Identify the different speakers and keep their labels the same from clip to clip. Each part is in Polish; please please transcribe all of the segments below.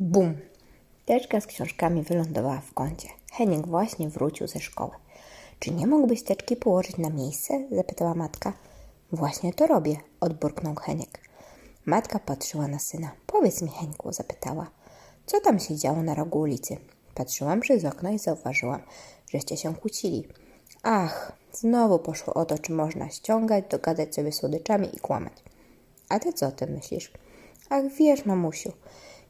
Speaker 1: Bum! Teczka z książkami wylądowała w kącie. Heniek właśnie wrócił ze szkoły. Czy nie mógłbyś teczki położyć na miejsce? zapytała matka. Właśnie to robię, odburknął Heniek. Matka patrzyła na syna. Powiedz mi, Henku, zapytała. Co tam się działo na rogu ulicy? Patrzyłam przez okno i zauważyłam, żeście się kłócili. Ach, znowu poszło o to, czy można ściągać, dogadać sobie słodyczami i kłamać. A ty co o tym myślisz? Ach, wiesz, mamusiu,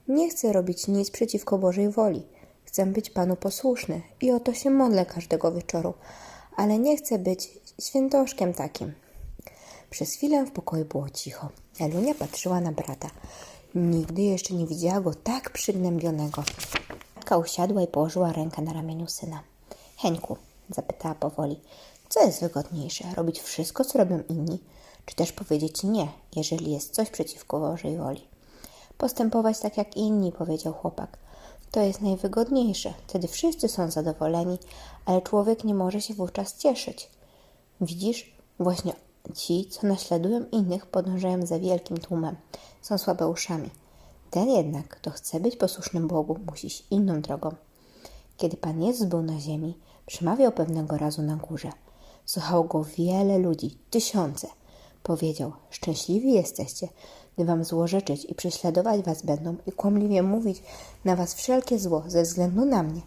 Speaker 1: nie chcę robić nic przeciwko Bożej woli. Chcę być Panu posłuszny i o to się modlę każdego wieczoru, ale nie chcę być świętoszkiem takim. Przez chwilę w pokoju było cicho. Elunia patrzyła na brata. Nigdy jeszcze nie widziała go tak przygnębionego. Matka usiadła i położyła rękę na ramieniu syna. Heńku, zapytała powoli, co jest wygodniejsze? Robić wszystko, co robią inni, czy też powiedzieć nie, jeżeli jest coś przeciwko Bożej woli? Postępować tak jak inni, powiedział chłopak. To jest najwygodniejsze. Wtedy wszyscy są zadowoleni, ale człowiek nie może się wówczas cieszyć. Widzisz, właśnie ci, co naśladują innych, podążają za wielkim tłumem. Są słabeuszami. Ten jednak, kto chce być posłusznym Bogu, musi iść inną drogą. Kiedy Pan Jezus był na ziemi, przemawiał pewnego razu na górze. Słuchało go wiele ludzi, tysiące. Powiedział, szczęśliwi jesteście, gdy wam złorzeczyć i prześladować was będą i kłamliwie mówić na was wszelkie zło ze względu na mnie.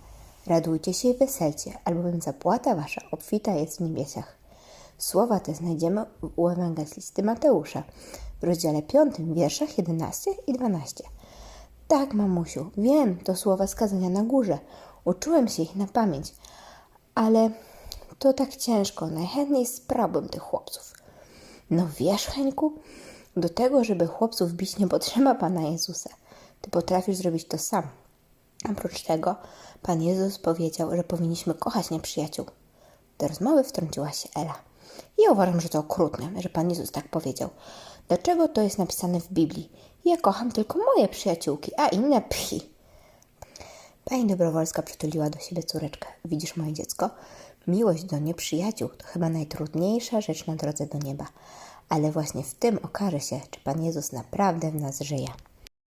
Speaker 1: Radujcie się i weselcie, albowiem zapłata wasza obfita jest w niebiesiach. Słowa te znajdziemy u ewangelisty Mateusza w rozdziale 5, wierszach 11 i 12. Tak, mamusiu, wiem, to słowa skazania na górze. Uczyłem się ich na pamięć, ale to tak ciężko. Najchętniej sprałbym tych chłopców. No wiesz, Henku, do tego, żeby chłopców bić, nie potrzeba Pana Jezusa. Ty potrafisz zrobić to sam. Oprócz tego, Pan Jezus powiedział, że powinniśmy kochać nieprzyjaciół. Do rozmowy wtrąciła się Ela. Ja uważam, że to okrutne, że Pan Jezus tak powiedział. Dlaczego to jest napisane w Biblii? Ja kocham tylko moje przyjaciółki, a inne pchi. Pani Dobrowolska przytuliła do siebie córeczkę. Widzisz, moje dziecko, miłość do nieprzyjaciół to chyba najtrudniejsza rzecz na drodze do nieba. Ale właśnie w tym okaże się, czy Pan Jezus naprawdę w nas żyje.